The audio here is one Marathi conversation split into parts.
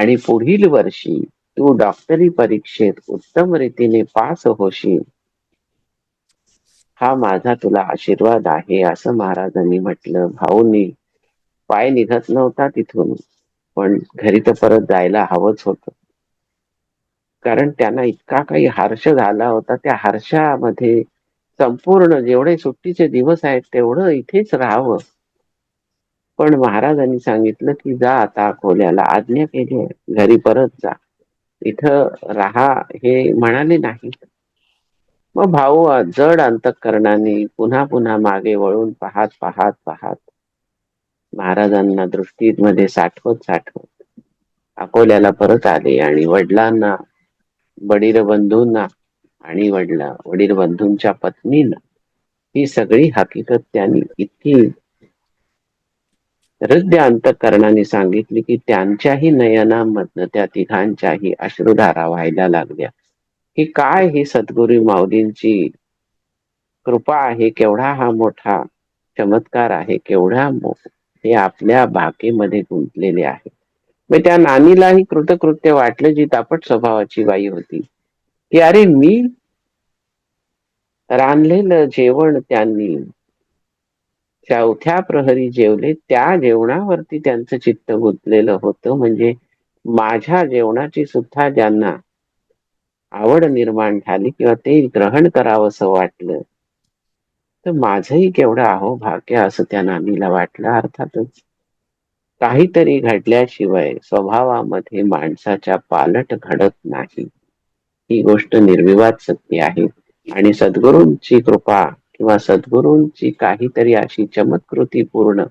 आणि पुढील वर्षी तू डॉक्टरी परीक्षेत उत्तम रीतीने पास होशील. हा माझा तुला आशीर्वाद आहे असं महाराजांनी म्हटलं. भाऊनी पाय निघत नव्हता तिथून पण घरी तर परत जायला हवंच होत. कारण त्यांना इतका काही हर्ष झाला होता त्या हर्षामध्ये संपूर्ण जेवढे सुट्टीचे दिवस आहेत तेवढं इथेच राहावं. पण महाराजांनी सांगितलं की जा आता अकोल्याला आज्ञा केली आहे. घरी परत जा. इथं राहा हे म्हणाले नाही. मग भाऊ जड अंतकरणाने पुन्हा पुन्हा मागे वळून पाहत पाहत पाहत महाराजांना दृष्टीमध्ये साठवत साठवत अकोल्याला परत आले आणि वडिलांना वडील बंधूंना आणि वडिला वडील बंधूंच्या पत्नीनं ही सगळी हकीकत त्यांनी इतकी हृदय अंतकरणाने सांगितली की त्यांच्याही नयनामधनं त्या तिघांच्याही अश्रुधारा व्हायला लागल्या. की काय ही सद्गुरू माऊलींची कृपा आहे केवढा हा मोठा चमत्कार आहे केवढा हे आपल्या बाकेमध्ये गुंतलेले आहे. मग त्या नानीलाही कृतकृत्य वाटलं जी तापट स्वभावाची बाई होती. की अरे मी रांधलेलं जेवण त्यांनी चौथ्या प्रहरी जेवले त्या जेवणावरती त्यांचं चित्त गुंतलेलं होतं. म्हणजे माझ्या जेवणाची सुद्धा ज्यांना आवड निर्माण झाली किंवा ते ग्रहण करावं असं वाटलं तर माझंही केवढं अहो भाग्य असं त्या नानीला वाटलं. अर्थातच काहीतरी घडल्याशिवाय स्वभावामध्ये माणसाच्या पालट घडत नाही. ही गोष्ट निर्विवाद सत्य आहे. आणि सद्गुरूंची कृपा किंवा सद्गुरूंची काहीतरी अशी चमत्कृती पूर्ण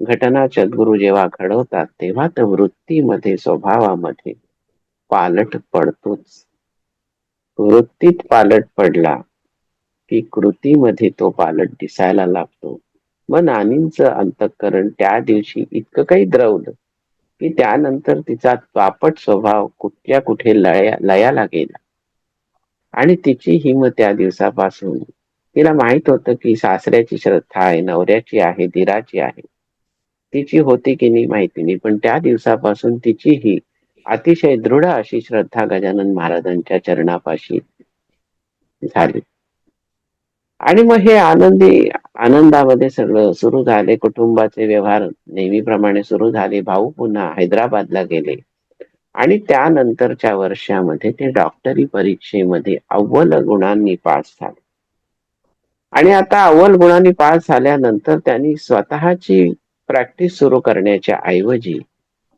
घटना सद्गुरू जेव्हा घडवतात तेव्हा तर वृत्तीमध्ये स्वभावामध्ये पालट पडतोच. वृत्तीत पालट पडला की कृतीमध्ये तो पालट दिसायला लागतो. मग नानींच अंतःकरण त्या दिवशी इतकं काही द्रवलं की त्यानंतर तिचा पापट स्वभाव कुठल्या कुठे लया लयाला गेला. आणि तिची हिम त्या दिवसापासून तिला माहीत होतं की सासऱ्याची श्रद्धा आहे नवऱ्याची आहे दिराची आहे. तिची होती की नाही माहिती नाही पण त्या दिवसापासून तिची ही अतिशय दृढ अशी श्रद्धा गजानन महाराजांच्या चरणापाशी झाली. आणि मग हे आनंदी आनंदामध्ये सगळं सुरू झाले. कुटुंबाचे व्यवहार नेहमीप्रमाणे सुरू झाले. भाऊ पुन्हा हैदराबादला गेले. आणि त्यानंतरच्या वर्षामध्ये ते डॉक्टरी परीक्षेमध्ये अव्वल गुणांनी पास झाले. आणि आता अव्वल गुणांनी पास झाल्यानंतर त्यांनी स्वतःची प्रॅक्टिस सुरू करण्याच्या ऐवजी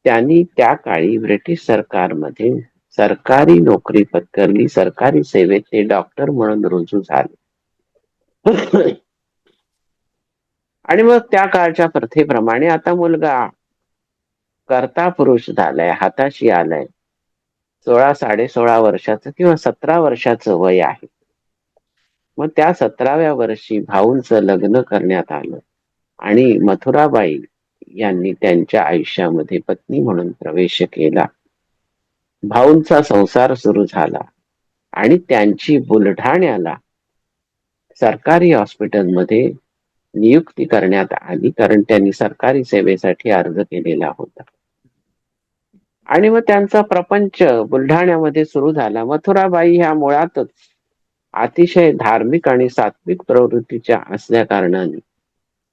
त्यांनी त्या काळी ब्रिटिश सरकारमध्ये सरकारी नोकरी पत्करली. सरकारी सेवेत ते डॉक्टर म्हणून रुजू झाले. आणि मग त्या काळच्या प्रथेप्रमाणे आता मुलगा करता पुरुष झालाय हाताशी आलाय. सोळा साडे सोळा वर्षाचं किंवा सतरा वर्षाचं वय आहे. मग त्या सतराव्या वर्षी भाऊंचं लग्न करण्यात आलं. आणि मथुराबाई यांनी त्यांच्या आयुष्यामध्ये पत्नी म्हणून प्रवेश केला. भाऊंचा संसार सुरू झाला आणि त्यांची बुलढाण्याला सरकारी हॉस्पिटलमध्ये नियुक्ती करण्यात आली कारण त्यांनी सरकारी सेवेसाठी अर्ज केलेला होता. आणि मग त्यांचा प्रपंच बुलढाण्यामध्ये सुरू झाला. मथुराबाई ह्या मुळातच अतिशय धार्मिक आणि सात्विक प्रवृत्तीच्या असल्या कारणाने.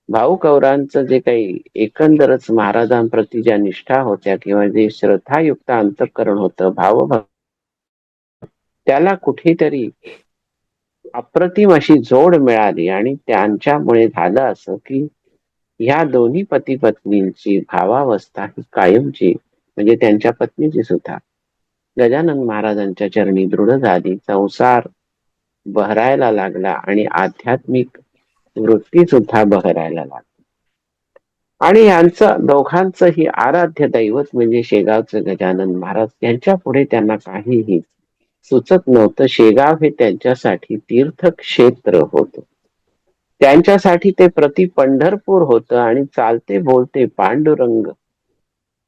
भाऊ कौरांचं जे काही एकंदरच महाराजांप्रती ज्या निष्ठा होत्या किंवा जे श्रद्धायुक्त अंतकरण होतं भाव त्याला कुठेतरी अप्रतिम अशी जोड मिळाली आणि त्यांच्यामुळे झालं असं की ह्या दोन्ही पती पत्नींची भावावस्था ही कायमची म्हणजे त्यांच्या पत्नीची सुद्धा. गजानन महाराजांच्या चरणी दृढ झाली. संसार बहरायला लागला आणि आध्यात्मिक वृत्ती सुद्धा बहरायला लागली. आणि यांचं दोघांचं ही आराध्य दैवत म्हणजे शेगावचं गजानन महाराज यांच्या पुढे त्यांना काहीही सुचत नव्हतं. शेगाव हे त्यांच्यासाठी तीर्थक्षेत्र होत. त्यांच्यासाठी ते प्रति पंढरपूर होतं आणि चालते बोलते पांडुरंग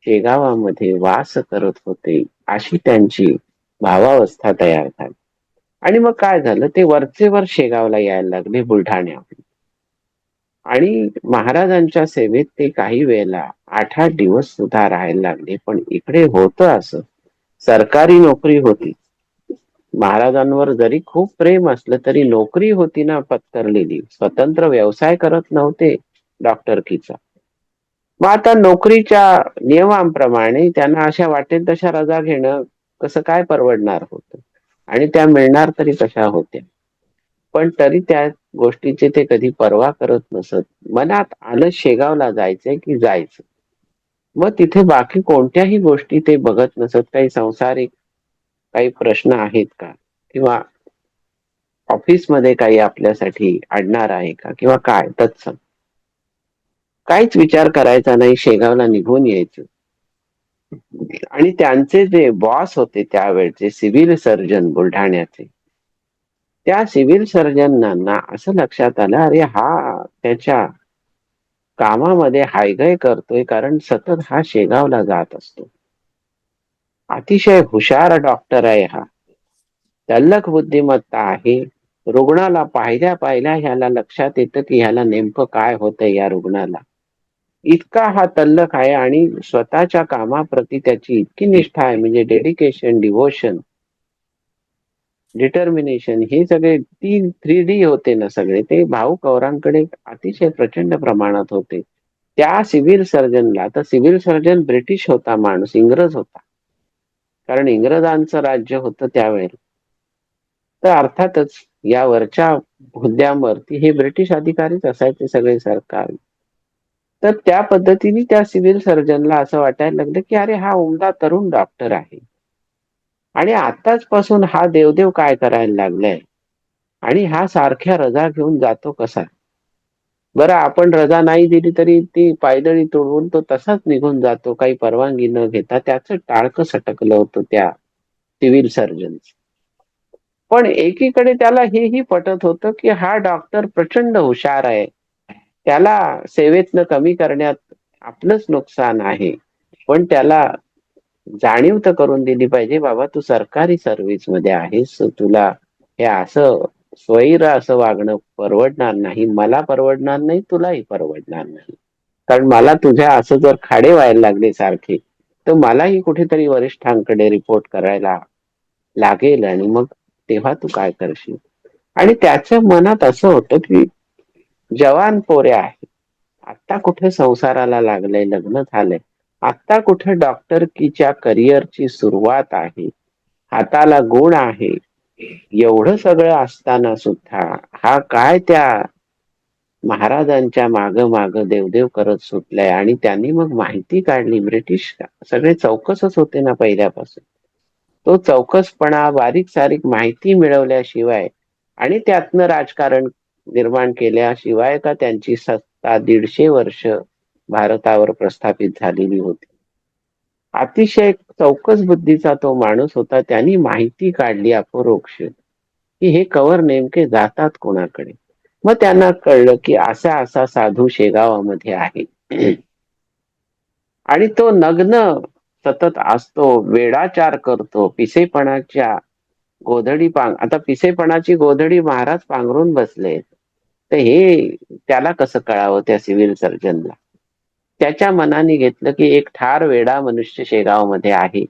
शेगावामध्ये वास करत होते अशी त्यांची भावावस्था तयार झाली. आणि मग काय झालं? ते वरचे वर शेगावला यायला लागले बुलढाण्याहून. आणि महाराजांच्या सेवेत ते काही वेळेला आठ आठ दिवस सुद्धा राहायला लागले. पण इकडे होतं असं. सरकारी नोकरी होती. महाराजांवर जरी खूप प्रेम असलं तरी नोकरी होती ना पत्करलेली. स्वतंत्र व्यवसाय करत नव्हते डॉक्टरकीचा मग आता नोकरीच्या नियमांप्रमाणे त्यांना अशा वाटेल तशा रजा घेणं कसं काय परवडणार होतं? आणि त्या मिळणार तरी कशा होत्या. पण तरी त्या गोष्टीचे ते कधी पर्वा करत नसत. मनात आलं शेगावला जायचंय की जायचं. मग तिथे बाकी कोणत्याही गोष्टी ते बघत नसत. काही संसारिक काही प्रश्न आहेत का? किंवा ऑफिसमध्ये काही आपल्यासाठी आणणार आहे का? किंवा काय? तत्सम. काहीच विचार करायचा नाही. शेगावला निघून यायचं. आणि त्यांचे जे बॉस होते त्यावेळचे सिव्हिल सर्जन बुलढाण्याचे. त्या सिव्हिल सर्जनांना असं लक्षात आलं अरे हा त्याच्या कामामध्ये हायगय करतोय कारण सतत हा शेगावला जात असतो. अतिशय हुशार डॉक्टर आहे हा. तल्लक बुद्धिमत्ता आहे. रुग्णाला पाहिल्या पाहिल्या ह्याला लक्षात येतं की ह्याला नेमकं काय होतंय या रुग्णाला. इतका हा तल्लख आहे आणि स्वतःच्या कामाप्रती त्याची इतकी निष्ठा आहे म्हणजे डेडिकेशन डिव्होशन डिटर्मिनेशन हे सगळे तीन थ्री डी होते ना सगळे ते भाऊ कौरांकडे अतिशय प्रचंड प्रमाणात होते. त्या सिव्हिल सर्जनला तर सिव्हिल सर्जन ब्रिटिश होता माणूस इंग्रज होता. कारण इंग्रजांचं राज्य होतं त्यावेळेला तर अर्थातच या वरच्या हुद्द्यांवरती हे ब्रिटिश अधिकारीच असायचे सगळे सरकार. तर त्या पद्धतीने त्या सिव्हिल सर्जनला असं वाटायला लागलं की अरे हा उमदा तरुण डॉक्टर आहे. आणि आताच पासून हा देवदेव काय करायला लागलाय? आणि हा सारख्या रजा घेऊन जातो कसा? बरं आपण रजा नाही दिली तरी ती पायदळी तोडवून तो तसाच निघून जातो काही परवानगी न घेता. त्याचं टाळकं सटकलं होतं त्या सिव्हिल सर्जन पण एकीकडे त्याला हेही पटत होतं की हा डॉक्टर प्रचंड हुशार आहे. त्याला सेवेतनं कमी करण्यात आपलंच नुकसान आहे. पण त्याला जाणीव तर करून दिली पाहिजे बाबा तू सरकारी सर्व्हिसमध्ये आहेस तुला हे असं स्वैर असं वागणं परवडणार नाही मला परवडणार नाही तुलाही परवडणार नाही. कारण मला तुझ्या असं जर खाडे व्हायला लागले सारखे तर मलाही कुठेतरी वरिष्ठांकडे रिपोर्ट करायला लागेल आणि मग तेव्हा तू काय करशील? आणि त्याच्या मनात असं होतं की जवान पोरे आहेत. आता कुठे संसाराला लागलंय लग्न झालंय. आता कुठे डॉक्टरकीच्या करिअरची सुरुवात आहे. हाताला गुण आहे. एवढं सगळं असताना सुद्धा हा काय त्या महाराजांच्या माग माग देवदेव करत सुटलाय आणि त्यांनी मग माहिती काढली ब्रिटिश सगळे चौकसच होते ना पहिल्यापासून. तो चौकसपणा बारीक सारीक माहिती मिळवल्याशिवाय आणि त्यातनं राजकारण निर्माण केल्याशिवाय का त्यांची सत्ता दीडशे वर्ष भारतावर प्रस्थापित झालेली होती? अतिशय चौकस बुद्धीचा तो माणूस होता. त्यांनी माहिती काढली अपरोक्ष की हे कवर नेमके जातात कोणाकडे? मग त्यांना कळलं की असा असा साधू शेगावामध्ये आहे. आणि तो नग्न सतत असतो वेडाचार करतो पिसेपणाच्या गोधडी पांग आता पिसेपणाची गोधडी महाराज पांघरून बसले तर हे त्याला कसं कळावं त्या सिव्हिल सर्जनला? त्याच्या मनाने घेतलं की एक ठार वेडा मनुष्य शेगावमध्ये आहे.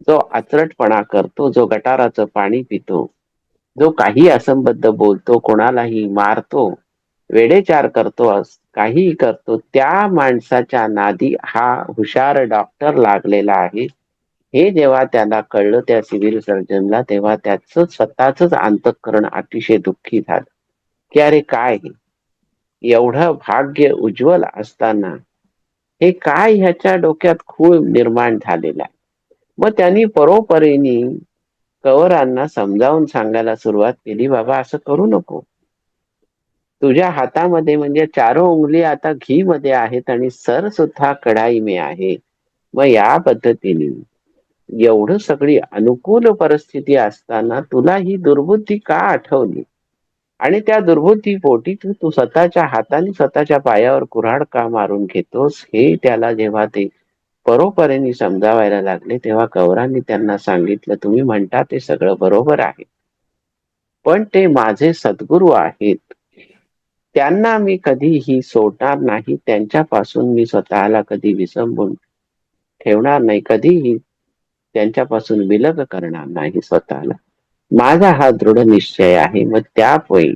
जो आचरटपणा करतो जो गटाराचं पाणी पितो जो काही असंबद्ध बोलतो कोणालाही मारतो वेडेचार करतो काहीही करतो त्या माणसाच्या नादी हा हुशार डॉक्टर लागलेला आहे. हे जेव्हा त्याला कळलं त्या सिव्हिल सर्जनला तेव्हा त्याच स्वतःच अंतःकरण अतिशय दुःखी झालं. की अरे काय? एवढं भाग्य उज्ज्वल असताना हे काय ह्याच्या डोक्यात खूप निर्माण झालेला आहे? मग त्यांनी परोपरीने कवरांना समजावून सांगायला सुरुवात केली बाबा असं करू नको. तुझ्या हातामध्ये म्हणजे चारो उंगली आता घी मध्ये आहेत आणि सर सुद्धा कढाई मे आहे. मग या पद्धतीने एवढं सगळी अनुकूल परिस्थिती असताना तुला ही दुर्बुद्धी का आठवली? आणि त्या दुर्बुद्धी पोटी तू तू स्वतःच्या हाताने स्वतःच्या पायावर कुऱ्हाड का मारून घेतोस हे त्याला जेव्हा ते परोपरेने समजावायला लागले तेव्हा कौरांनी त्यांना सांगितलं तुम्ही म्हणता ते सगळं बरोबर आहे. पण ते माझे सद्गुरू आहेत. त्यांना मी कधीही सोडणार नाही त्यांच्यापासून मी स्वतःला कधी विसंबून ठेवणार नाही कधीही त्यांच्यापासून विलग करणार नाही स्वतःला. माझा हा दृढ निश्चय आहे मग त्यापोई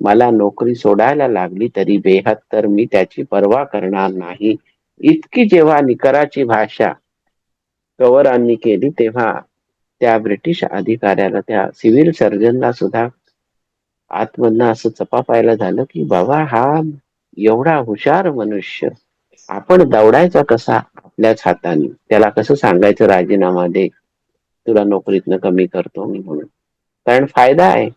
मला नोकरी सोडायला लागली तरी बेहद तर मी त्याची पर्वा करणार नाही. इतकी जेव्हा निकराची भाषा कवरांनी केली तेव्हा त्या ब्रिटिश अधिकाऱ्याला त्या सिव्हिल सर्जनला सुद्धा आतमधनं असं चपापायला झालं की बाबा हा एवढा हुशार मनुष्य आपण दौडायचा कसा आपल्याच हाताने? त्याला कसं सांगायचं राजीनामा दे? तुला नोकरीतनं कमी करतो मी म्हणून. कारण फायदा आहे.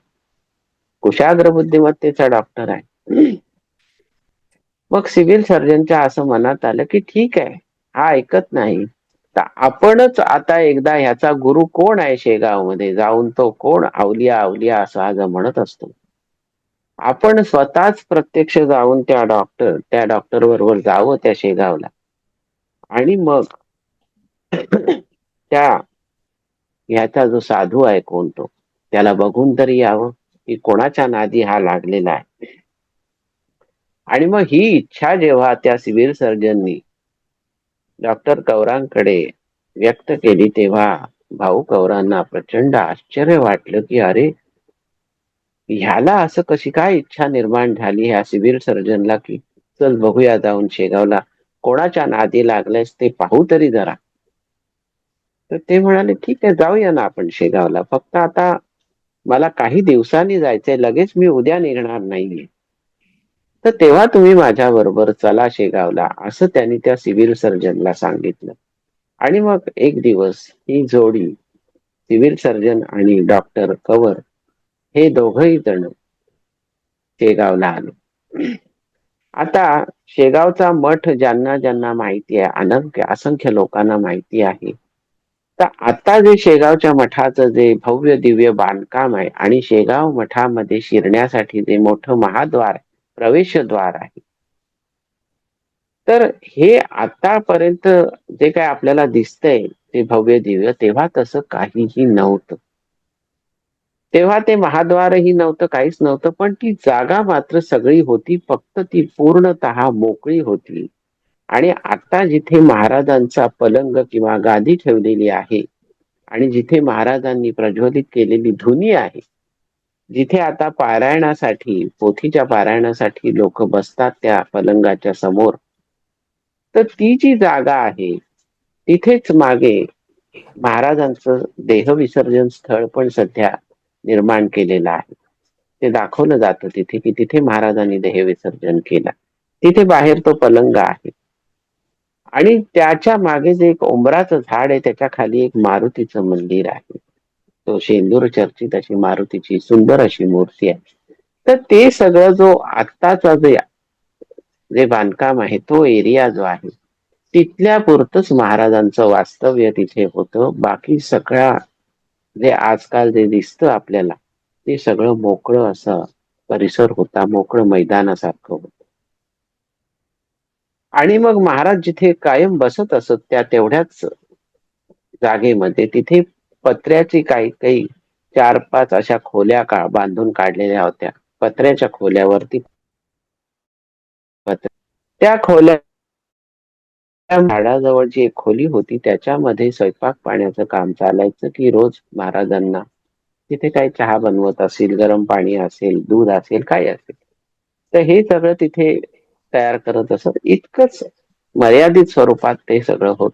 कुशाग्र बुद्धिमत्तेचा डॉक्टर आहे. मग सिव्हिल सर्जनच्या असं मनात आलं की ठीक आहे. हा ऐकत नाही. तर आपणच आता एकदा ह्याचा गुरु कोण आहे शेगावमध्ये जाऊन तो कोण? आवलिया आवलिया असं आज म्हणत असतो. आपण स्वतःच प्रत्यक्ष जाऊन त्या डॉक्टर त्या डॉक्टर बरोबर जावं त्या शेगावला. आणि मग त्या ह्याचा जो साधू आहे कोण तो? त्याला बघून तरी यावं की कोणाच्या नादी हा लागलेला आहे. आणि मग ही इच्छा जेव्हा त्या सिव्हिल सर्जननी डॉक्टर कौरांकडे व्यक्त केली तेव्हा भाऊ कौरांना प्रचंड आश्चर्य वाटलं की अरे ह्याला असं कशी काय इच्छा निर्माण झाली ह्या सिव्हिल सर्जनला की चल बघूया जाऊन शेगावला कोणाच्या नादी लागल्यास ते पाहू तरी जरा. तर ते म्हणाले ठीक आहे जाऊया ना आपण शेगावला. फक्त आता मला काही दिवसांनी जायचंय लगेच मी उद्या निघणार नाहीये. तर तेव्हा तुम्ही माझ्या बरोबर चला शेगावला असं त्यांनी त्या सिव्हिल सर्जनला सांगितलं. आणि मग एक दिवस ही जोडी सिव्हिल सर्जन आणि डॉक्टर कवर हे दोघही जण शेगावला आले. आता शेगावचा मठ ज्यांना ज्यांना माहिती आहे अनंख्य असंख्य लोकांना माहिती आहे तर आता जे शेगावच्या मठाचं जे भव्य दिव्य बांधकाम आहे आणि शेगाव मठामध्ये शिरण्यासाठी जे मोठं महाद्वार प्रवेशद्वार आहे. तर हे आतापर्यंत जे काय आपल्याला दिसतंय ते भव्य दिव्य तेव्हा तसं काहीही नव्हतं. तेव्हा ते महाद्वारही नव्हतं काहीच नव्हतं पण ती जागा मात्र सगळी होती फक्त ती पूर्णतः मोकळी होती. आणि आता जिथे महाराजांचा पलंग किंवा गादी ठेवलेली आहे आणि जिथे महाराजांनी प्रज्वलित केलेली धुनी आहे जिथे आता पारायणासाठी पोथीच्या पारायणासाठी लोक बसतात त्या पलंगाच्या समोर तर ती जी जागा आहे तिथेच मागे महाराजांचं देहविसर्जन स्थळ पण सध्या निर्माण केलेलं आहे. ते दाखवलं जातं तिथे की तिथे महाराजांनी देहविसर्जन केलं. तिथे बाहेर तो पलंग आहे. आणि त्याच्यामागे जे एक उंबराचं झाड आहे त्याच्याखाली एक मारुतीचं मंदिर आहे. तो शेंदूर चर्चित अशी मारुतीची सुंदर अशी मूर्ती आहे. तर ते सगळं जो आत्ताचा जे जे बांधकाम आहे तो एरिया जो आहे तिथल्या पुरतच महाराजांचं वास्तव्य तिथे होतं. बाकी सगळ्या जे आजकाल जे दिसतं आपल्याला ते सगळं मोकळं असं परिसर होता मोकळं मैदानासारखं आणि मग महाराज जिथे कायम बसत असत त्या तेवढ्याच जागेमध्ये तिथे पत्र्याची काही काही चार पाच अशा खोल्या का बांधून काढलेल्या होत्या. पत्र्याच्या खोल्यावरती त्या खोल्या झाडाजवळ जी एक खोली होती त्याच्यामध्ये स्वयंपाक पाण्याचं काम चालायचं की रोज महाराजांना तिथे काही चहा बनवत असेल गरम पाणी असेल दूध असेल काय असेल. तर हे सगळं तिथे तयार करत असत. इतकंच मर्यादित स्वरूपात ते सगळं होत.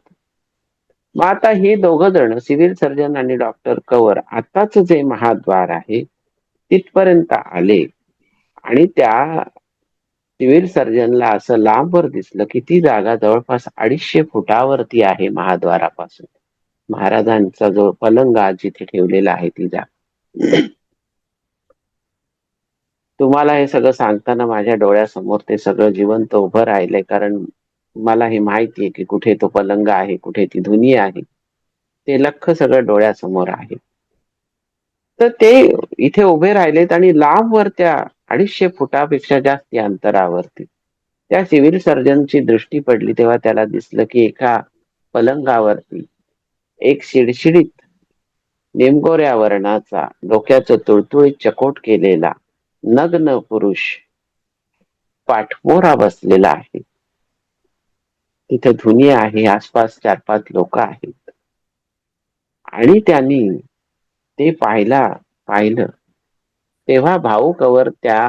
मग आता हे दोघ जण सिव्हिल सर्जन आणि डॉक्टर कवर आताच जे महाद्वार आहे तिथपर्यंत आले. आणि त्या सिव्हिल सर्जनला असं लांबवर दिसलं की ती जागा जवळपास अडीचशे फुटावरती आहे महाद्वारापासून. महाराजांचा जो पलंग आज जिथे ठेवलेला आहे ती जागा तुम्हाला हे सगळं सांगताना माझ्या डोळ्यासमोर ते सगळं जिवंत उभं राहिलंय कारण मला हे माहिती आहे की कुठे तो पलंग आहे कुठे ती धुनी आहे. ते लख सगळं डोळ्यासमोर आहे. तर ते इथे उभे राहिलेत आणि लांबवर त्या अडीचशे फुटापेक्षा जास्त अंतरावरती त्या सिव्हिल सर्जनची दृष्टी पडली तेव्हा त्याला दिसलं की एका पलंगावरती एक शिडशिडीत निमगोऱ्या वर्णाचा डोक्याचं तुळतुळीत चकोट केलेला नग्न पुरुष पाठमोरा बसलेला आहे. तिथे धुनी आहे आसपास चार पाच लोक आहेत. आणि त्यांनी ते पाहिला पाहिलं. तेव्हा भाऊ कवर त्या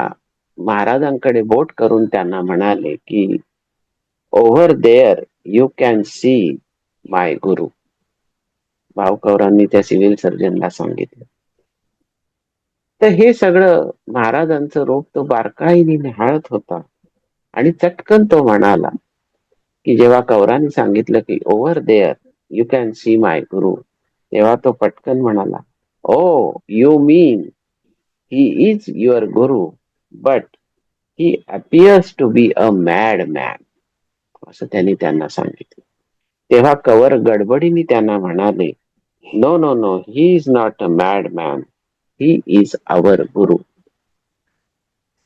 महाराजांकडे बोट करून त्यांना म्हणाले की over there you can see my guru भाऊकवरांनी त्या सिव्हिल सर्जनला सांगितलं. तर हे सगळं महाराजांचं रोग तो बारकाईने निहाळत होता. आणि चटकन तो म्हणाला की जेव्हा कौरांनी सांगितलं की over there you can see my guru तेव्हा तो पटकन म्हणाला ओ you mean he is your guru but he appears to be a mad man असं त्यांनी त्यांना सांगितलं. तेव्हा कवर गडबडीने त्यांना म्हणाले no no no he is not a mad man he is our guru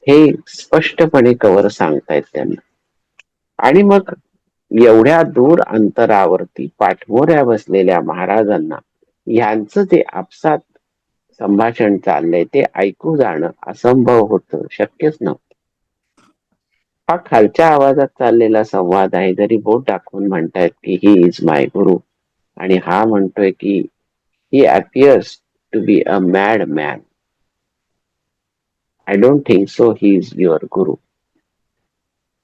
हे स्पष्टपणे कवर सांगतायत त्यांना. आणि मग एवढ्या दूर अंतरावरती पाठमोऱ्या बसलेल्या महाराजांना यांचं जे आपसात संभाषण चाललंय ते ऐकू जाणं असंभव होत शक्यच नव्हतं. हा खालच्या आवाजात चाललेला संवाद आहे जरी बोट दाखवून म्हणतायत की ही इज माय गुरु आणि हा म्हणतोय की he appears to be a mad man I don't think so he is your guru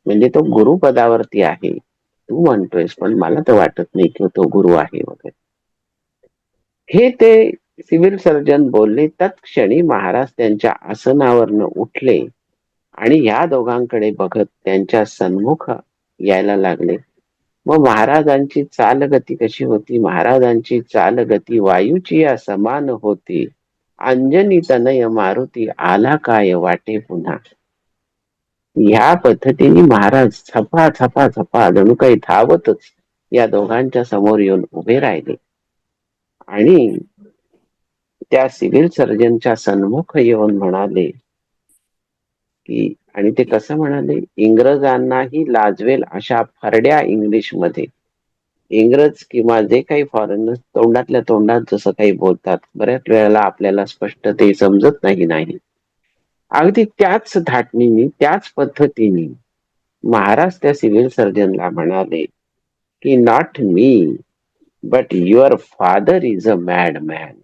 म्हणजे तो गुरु पदावरती आहे. तू म्हणतोयस पण मला तर वाटत नाही की तो गुरु आहे वगैरे. हे ते सिव्हिल सर्जन बोलले तत्क्षणी महाराज त्यांच्या आसनावरनं उठले आणि या दोघांकडे बघत त्यांच्या सन्मुख यायला लागले. मग महाराजांची चालगती कशी होती? महाराजांची चालगती वायूची या समान होती. अंजनी तनय मारुती आला काय वाटे पुन्हा? ह्या पद्धतीने महाराज छपा छपा छपा जणू काही धावतच या दोघांच्या समोर येऊन उभे राहिले. आणि त्या सिव्हिल सर्जनच्या सन्मुख येऊन म्हणाले की आणि ते कसं म्हणाले? इंग्रजांनाही लाजवेल अशा फरड्या इंग्लिशमध्ये इंग्रज किंवा जे काही फॉरेनर्स तोंडातल्या तोंडात जसं काही बोलतात बऱ्याच वेळेला आपल्याला स्पष्ट ते समजत नाही नाही. अगदी त्याच धाटणीने त्याच पद्धतीने महाराज त्या सिव्हिल सर्जनला म्हणाले की not me but your father is a mad man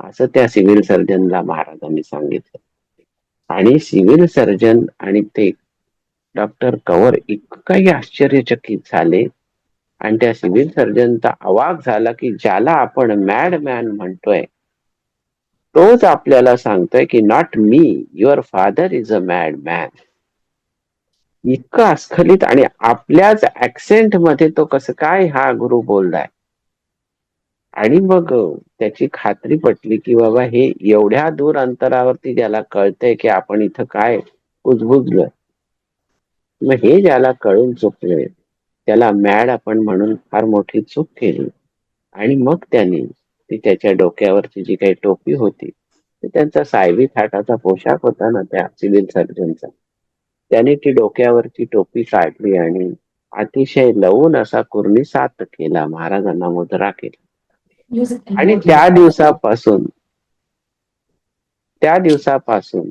असं त्या सिव्हिल सर्जनला महाराजांनी सांगितलं. आणि सिव्हिल सर्जन आणि ते डॉक्टर कवर इतकाही आश्चर्यचकित झाले. आणि त्या सिव्हिल सर्जनचा अवाक झाला की ज्याला आपण मॅड मॅन म्हणतोय तोच आपल्याला सांगतोय की not me your father is a mad man. इतकं अस्खलित आणि आपल्याच ऍक्सेंटमध्ये तो कसं काय हा गुरु बोललाय? आणि मग त्याची खात्री पटली की बाबा हे एवढ्या दूर अंतरावरती ज्याला कळतंय की आपण इथं काय कुजबुजलोय मग हे ज्याला कळून चुकले त्याला मॅड आपण म्हणून फार मोठी चूक केली. आणि मग त्यांनी ती त्याच्या डोक्यावरची जी काही टोपी होती त्यांचा सायबी थाटाचा पोशाख होता ना त्या सिव्हिल सर्जनचा. त्याने ती डोक्यावरची टोपी काढली आणि अतिशय लवून असा कुर्णिसात केला महाराजांना मुद्रा केला. आणि त्या दिवसापासून त्या दिवसापासून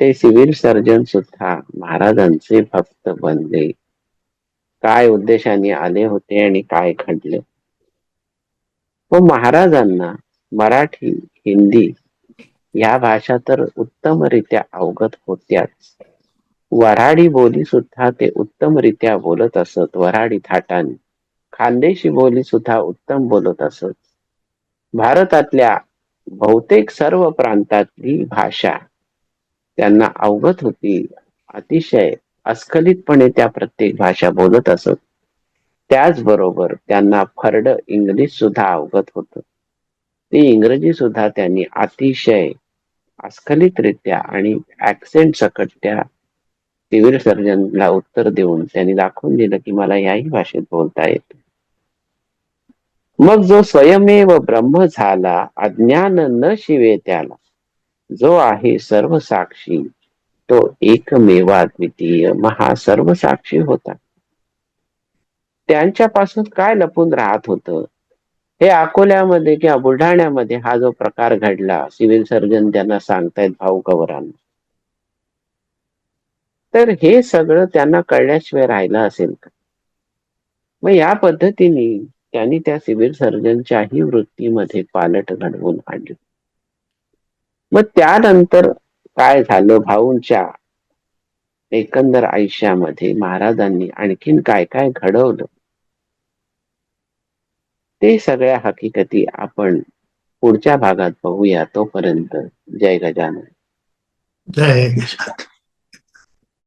ते सिव्हिल सर्जन सुद्धा महाराजांचे भक्त बनले. काय उद्देशाने आले होते आणि काय घडले? व महाराजांना मराठी हिंदी या भाषा तर उत्तमरित्या अवगत होत्याच. वराडी बोली सुद्धा ते उत्तमरित्या बोलत असत वराडी थाटाने. खानदेशी बोली सुद्धा उत्तम बोलत असत. भारतातल्या बहुतेक सर्व प्रांतातली भाषा त्यांना अवगत होती. अतिशय अस्खलितपणे त्या प्रत्येक भाषा बोलत असत. त्याचबरोबर त्यांना फरड इंग्लिश सुद्धा अवगत होत. ती इंग्रजी सुद्धा त्यांनी अतिशय अस्खलितरित्या आणि ऍक्सेंट सकट त्या सिव्हिल सर्जनला उत्तर देऊन त्यांनी दाखवून दिलं की मला याही भाषेत बोलता येत. मग जो स्वयमेव ब्रह्म झाला अज्ञान न शिवे त्याला. जो आहे सर्व साक्षी तो एकमेवा द्वितीय महा सर्व साक्षी होता. त्यांच्यापासून काय लपून राहत होतं? हे अकोल्यामध्ये किंवा बुलढाण्यामध्ये हा जो प्रकार घडला सिव्हिल सर्जन त्यांना सांगतायत भाऊ कवरांना तर हे सगळं त्यांना कळल्याशिवाय राहिलं असेल का? मग या पद्धतीने त्यांनी त्या सिव्हिल सर्जनच्याही वृत्तीमध्ये पालट घडवून आणली. मग त्यानंतर काय झालं? भाऊंच्या एकंदर आयुष्यामध्ये महाराजांनी आणखीन काय काय घडवलं? ते सगळ्या हकीकती आपण पुढच्या भागात बघूया. तोपर्यंत जय गजानन. जय गजानन.